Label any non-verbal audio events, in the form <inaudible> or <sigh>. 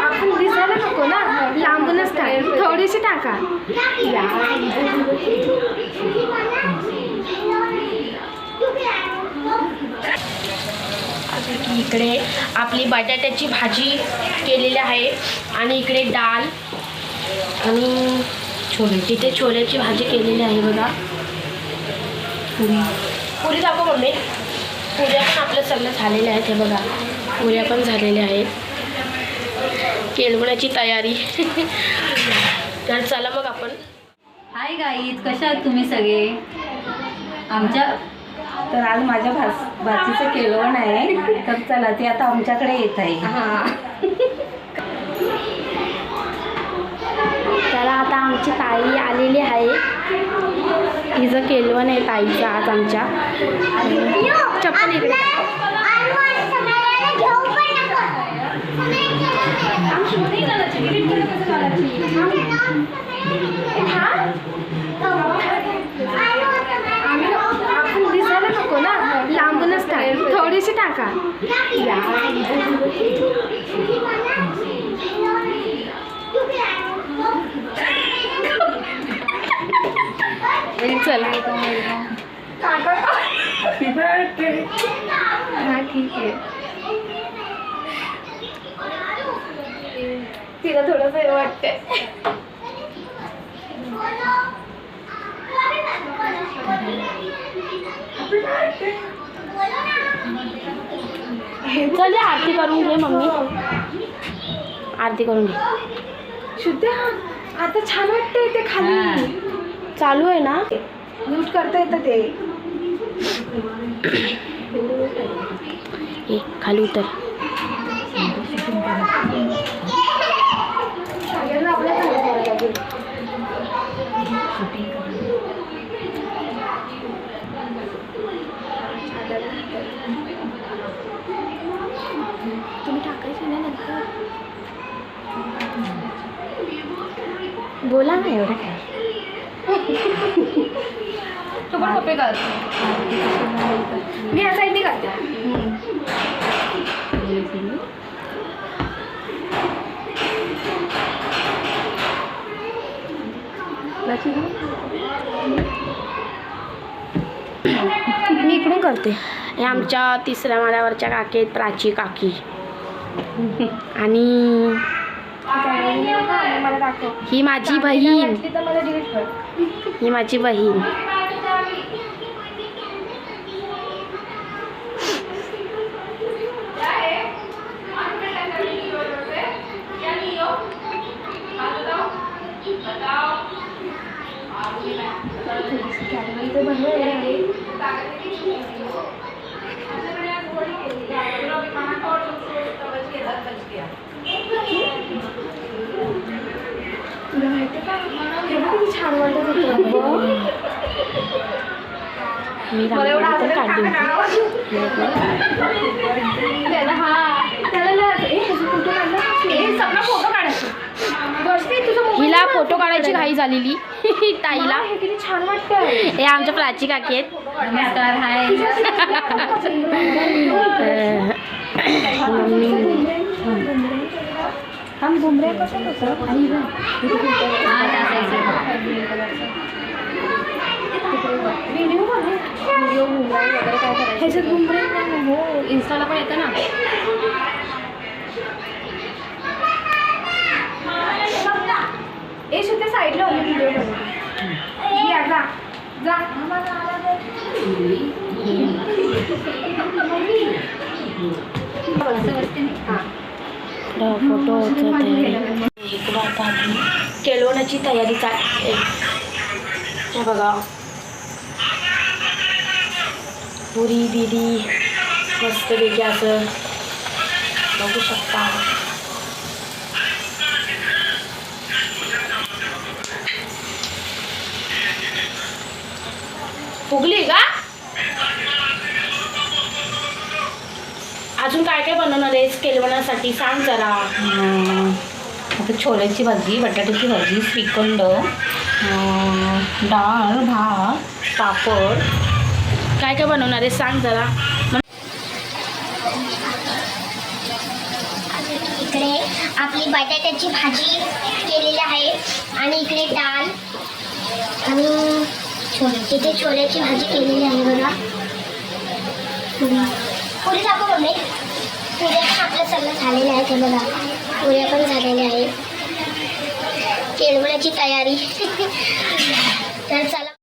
आपण नको ना लांबूनच टाक थोडीशी टाका इकडे आपली बटाट्याची भाजी केलेली आहे आणि इकडे डाळ आणि छोले. तिथे छोल्याची भाजी केलेली आहे बघा. पुरी. पुरी दाखव मम्मी. पुऱ्या पण आपल्या सगळं झालेल्या आहेत हे बघा. पुऱ्या पण झालेल्या आहेत. केळवण्याची तयारी. <laughs> तर चला मग आपण. हाय गाईज कशा आहात तुम्ही सगळे? आमच्या तर आज माझ्या भास भाचीचं केळवण आहे. तर चला ती आता आमच्याकडे येत आहे. तर आमची ताई आलेली आहे. हिचं केलवण आहे ताईचं आज आमच्या. चप्पल इकडे आपण दिसायला नको ना. लांबूनच टाक. थोडीशी टाका. चला हा ठीक आहे तिला थोडंसं हे। वाटतंय चल आरती करून घे मम्मी। आरती करून घे शुद्ध आता छान वाटतंय ते खाली। चालू आहे ना? यूज करता येतं ते. खाली उतर. तुम्ही टाकायचं ना नंतर. बोला ना एवढं काय? तू पण कपडे घाल मी या साईडने घालते मी इकडून करते. हे आमच्या तिसऱ्या माळ्यावरच्या काकी आहेत प्राची काकी. आणि ही माझी बहीण. ही माझी बहीण इथे बनवलेलं आहे. तुला माहिती का हे बघ किती छान वाटत मी रांगोळी पण काढली होती त्याला हा त्याला फोटो काढला फोटो काढायचा. हिला फोटो काढायची घाई झालेली. <laughs> ताईला. हे छान वाटतंय. हे आमच्या प्राची काकी आहेत. नमस्कार हाय. <laughs> <laughs> अं, मम्मी. हम घुमरे कसं होतं हा टाकायचं व्हिडिओ वगैरे काय करायचं? ह्याच्यात घुमरे हो इन्स्टाला पण येतं ना. ए शुद्ध साईडला होती व्हिडिओ या जा. जा. इकडं आता आपली तयारी चाल हे बघा. पुरी बिरी मस्तपैकी असं बघू शकता. फुगली का? अजून काय काय बनवणार आहेस केलवण्यासाठी सांग जरा. आता छोल्याची भाजी बटाट्याची भाजी श्रीखंड डाळ भात पापड. काय काय बनवणार आहे सांग जरा. इकडे आपली बटाट्याची भाजी केलेली आहे आणि इकडे डाळ आणि छोले. तिथे छोल्याची भाजी केलेली आहे बघा. पुरी पुरी टाकू मम्मी पुऱ्या पण आपलं सगळं झालेलं आहे ते बघा. पुऱ्या पण झालेल्या आहे. केळवण्याची तयारी. <laughs> तर चला.